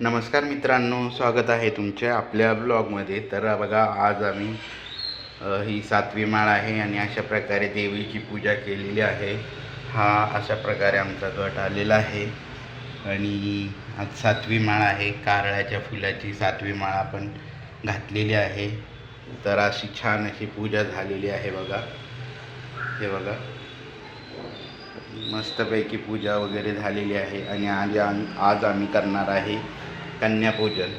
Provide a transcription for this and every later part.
नमस्कार मित्रांनो स्वागत आहे तुमच्या आपल्या ब्लॉगमध्ये. तर बघा आज आम्ही ही सातवी माळ आहे आणि अशा प्रकारे देवीची पूजा केलेली आहे. हा अशा प्रकारे आमचा गट आलेला आहे. आणि आज सातवी माळ आहे. कारळ्याच्या फुलाची सातवी माळ आपण घातलेली आहे. तर अशी छान अशी पूजा झालेली आहे बघा. हे बघा. मस्तपैकी पूजा वगैरे झालेली आहे आणि आज आम आज आम्ही करणार आहे. कन्यापूजन.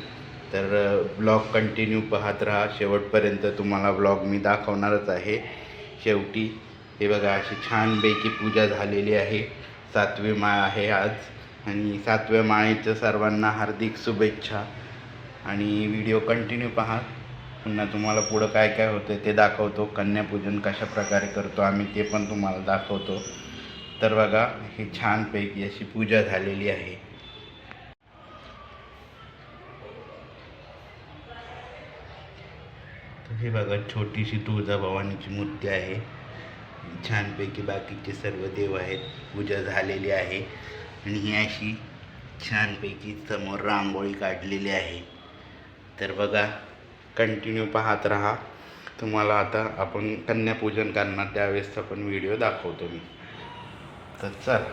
तर ब्लॉग कंटिन्यू पाहत राहा. शेवटपर्यंत तुम्हाला ब्लॉग मी दाखवणारच आहे. शेवटी हे बघा अशी छानपैकी पूजा झालेली आहे. सातवी माळ आहे आज. आणि सातव्या माळेचं सर्वांना हार्दिक शुभेच्छा. आणि व्हिडिओ कंटिन्यू पहा. पुन्हा तुम्हाला पुढं काय काय होतं ते दाखवतो. कन्यापूजन कशा प्रकारे करतो आम्ही ते पण तुम्हाला दाखवतो. तर बघा ही छानपैकी अशी पूजा झालेली आहे. हे बघा छोटीशी तुळजाभवानीची मूर्ती आहे. छानपैकी बाकीचे सर्व देव आहेत पूजा झालेली आहे. आणि ही अशी छानपैकी समोर रांगोळी काढलेली आहे. तर बघा कंटिन्यू पाहत राहा. तुम्हाला आता आपण कन्यापूजन करणार त्यावेळेसचा आपण व्हिडिओ दाखवतो मी. तर चल.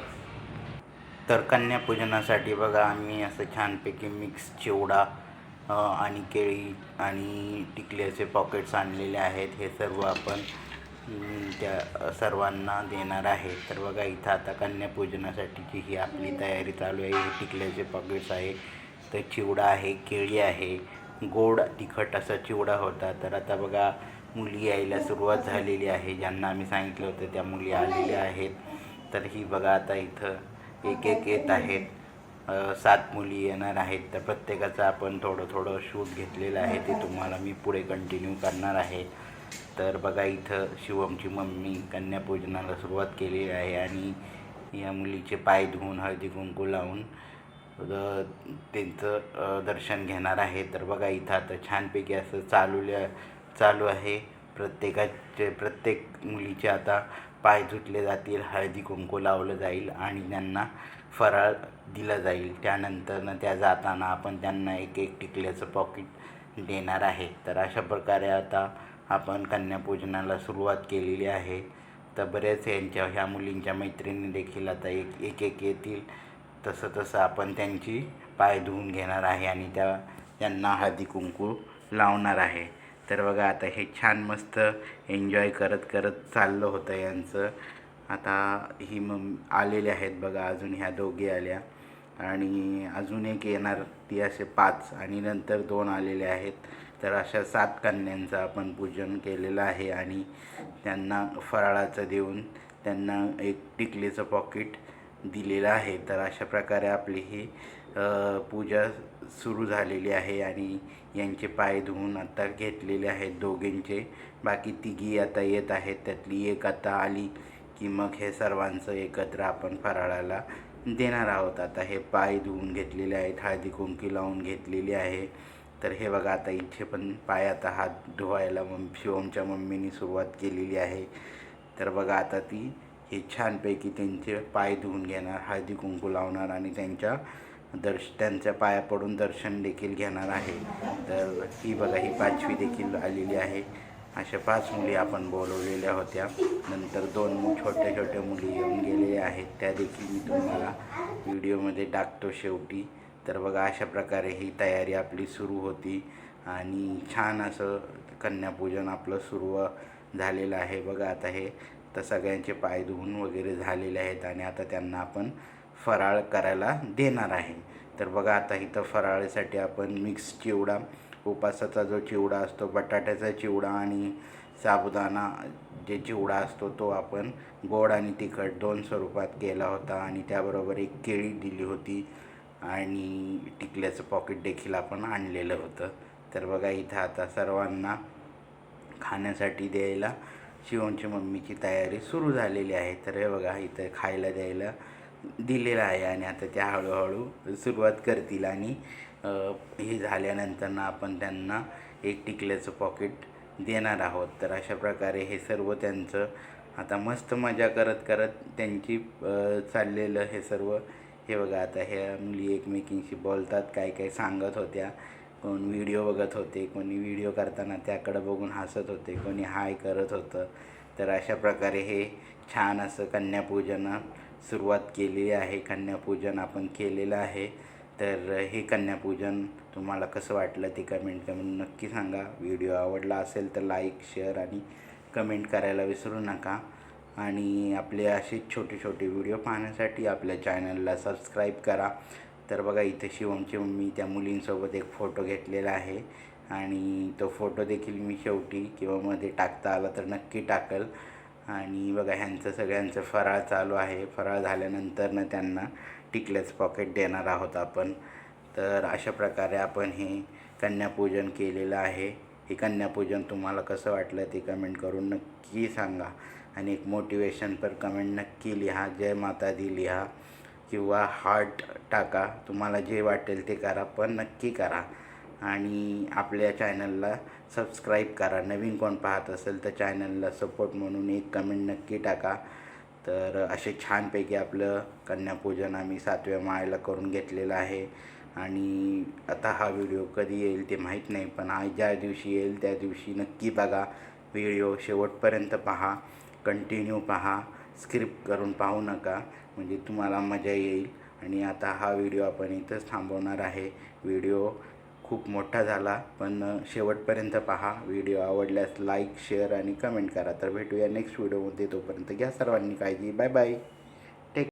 तर कन्यापूजनासाठी बघा आम्ही असं छानपैकी मिक्स चिवडा आणि केळी आणि टिकल्याचे पॉकेट्स आणलेले आहेत. हे सर्व आपण त्या सर्वांना देणार आहे. तर बघा इथं आता कन्यापूजनासाठीची ही आपली तयारी चालू आहे. हे टिकल्याचे पॉकेट्स आहे. तर चिवडा आहे केळी आहे. गोड तिखट असा चिवडा होता. तर आता बघा मुली यायला सुरुवात झालेली आहे. ज्यांना आम्ही सांगितलं होतं त्या मुली आलेल्या आहेत. तर ही बघा आता इथं एक एक येत आहेत. सात मुली येणार आहेत तर प्रत्येकाचा आपण थोडं थोडं शूट घेतलेलं आहे ते तुम्हाला मी पुढे कंटिन्यू करणार आहे. तर बघा इथं शिवमची मम्मी कन्यापूजनाला सुरुवात केलेली आहे आणि या मुलीचे पाय धुवून हळदी कुंकू लावून त्यांचं दर्शन घेणार आहे. तर बघा इथं आता छानपैकी असं चालूल्या चालू आहे. प्रत्येकाचे प्रत्येक मुलीचे आता पाय धुतले जातील हळदी कुंकू लावलं जाईल आणि त्यांना फराळ दिला जाईल. त्यानंतरनं त्या जाताना आपण त्यांना एक एक टिकल्याचं पॉकेट देणार आहे. तर अशा प्रकारे आता आपण कन्यापूजनाला सुरुवात केलेली आहे. तर बरेच यांच्या ह्या मुलींच्या मैत्रिणी देखील आता एक एक एक येतील. तसं तसं आपण त्यांची पाय धुवून घेणार आहे आणि त्या त्यांना हळदी कुंकू लावणार आहे. तर बघा आता हे छान मस्त एन्जॉय करत करत चाललं होतं यांचं. आता ही मग आलेले आहेत बघा अजून ह्या दोघी आल्या. आणि अजून एक येणार ती असे पाच आणि नंतर दोन आलेले आहेत. तर अशा सात कन्यांचं आपण पूजन केलेलं आहे आणि त्यांना फराळाचं देऊन त्यांना एक टिकलीचं पॉकेट दिलेलं आहे. तर अशा प्रकारे आपली ही पूजा सुरू झालेली आहे आणि यांचे पाय धुवून आता घेतलेले आहेत दोघींचे. बाकी तिघी आता येत आहेत. त्यातली एक आता आली. की मग हे सर्वांचं एकत्र आपण फराळाला देणार आहोत. आता हे पाय धुवून घेतलेले आहेत हळदी कुंकी लावून घेतलेली आहे. तर हे बघा आता इथे पण पाय आता हात धुवायला मग शिवमच्या मम्मीनी सुरुवात केलेली आहे. तर बघा आता ती हे छानपैकी त्यांचे पाय धुवून घेणार हळदी कुंकू लावणार आणि त्यांच्या दर्श त्यांच्या पाया पडून दर्शन देखील घेणार आहे. तर ही बघा ही पाचवी देखील आलेली आहे. अशा पाच मुली आपण बोलवलेल्या होत्या. नंतर दोन छोट्या छोट्या मुली येऊन गेलेल्या आहेत. त्या देखील मी तुम्हाला व्हिडिओमध्ये टाकतो शेवटी. तर बघा अशा प्रकारे ही तयारी आपली सुरू होती. आणि छान असं कन्यापूजन आपलं सुरू झालेलं आहे. बघा आता हे तर सगळ्यांचे पाय धुवून वगैरे झालेले आहेत आणि आता त्यांना आपण फराळ करायला देणार आहे. तर बघा आता इथं फराळीसाठी आपण मिक्स चिवडा उपासाचा जो चिवडा असतो बटाट्याचा चिवडा आणि साबुदाणा जे चिवडा असतो तो आपण गोड आणि तिखट दोन स्वरूपात केला होता आणि त्याबरोबर एक केळी दिली होती आणि टिकल्याचं पॉकेट देखील आपण आणलेलं होतं. तर बघा इथं आता सर्वांना खाण्यासाठी द्यायला शिवमची मम्मीची तयारी सुरू झालेली आहे. तर हे बघा इथं खायला द्यायला दिलेलं आहे आणि आता त्या हळूहळू सुरुवात करतील आणि हे झाल्यानंतर ना आपण त्यांना एक टिकल्याचं पॉकेट देणार आहोत. तर अशा प्रकारे हे सर्व त्यांचं आता मस्त मजा करत करत त्यांची चाललेलं हे सर्व. हे बघा आता ह्या मुली एकमेकींशी बोलतात काय काय सांगत होत्या. कोण व्हिडिओ बघत होते कोणी व्हिडिओ करताना त्याकडं बघून हसत होते कोणी हाय करत होतं. तर अशा प्रकारे हे छान असं कन्यापूजन सुरुवात केलेली आहे. कन्यापूजन आपण केलेलं आहे. तर हे कन्यापूजन तुम्हाला कसं वाटलं ते कमेंट करून नक्की सांगा. व्हिडिओ आवडला असेल तर लाईक शेअर आणि कमेंट करायला विसरू नका. आणि आपले असे छोटे छोटे व्हिडिओ पाहण्यासाठी आपल्या चॅनलला सबस्क्राईब करा. तर बघा इथे शिवमची मी त्या मुलींसोबत एक फोटो घेतलेला आहे. आणि तो फोटो देखील मी शेवटी किंवा मध्ये टाकता आला तर नक्की टाकल. आणि बघा ह्यांचं सगळ्यांचं फराळ चालू आहे. फराळ झाल्यानंतर ना त्यांना टिकलेच पॉकेट देणार आहोत आपण. तर अशा प्रकारे आपण हे कन्यापूजन केलेलं आहे. हे कन्यापूजन तुम्हाला कसं वाटलं ते कमेंट करून नक्की सांगा. आणि एक मोटिवेशन पर कमेंट नक्की लिहा. जय माता दी लिहा. किंवा हार्ट टाका. तुम्हाला जे वाटेल ते करा पण नक्की करा. आणि आपल्या चॅनलला सबस्क्राईब करा. नवीन कोण पाहत असेल तर चॅनलला सपोर्ट म्हणून एक कमेंट नक्की टाका. तर असे छानपैकी आपलं कन्यापूजन आम्ही सातव्या माळ्याला करून घेतलेलं आहे. आणि आता हा व्हिडिओ कधी येईल ते माहीत नाही पण हा ज्या दिवशी येईल त्या दिवशी नक्की बघा. व्हिडिओ शेवटपर्यंत पहा कंटिन्यू पहा स्क्रिप्ट करून पाहू नका म्हणजे तुम्हाला मजा येईल. आणि आता हा व्हिडिओ आपण इथंच थांबवणार आहे. व्हिडिओ खूप मोठा झाला पण शेवटपर्यंत पहा. व्हिडिओ आवडल्यास लाईक शेअर आणि कमेंट करा. तर भेटूया नेक्स्ट व्हिडिओमध्ये. तोपर्यंत घ्या सर्वांनी काळजी. Bye bye.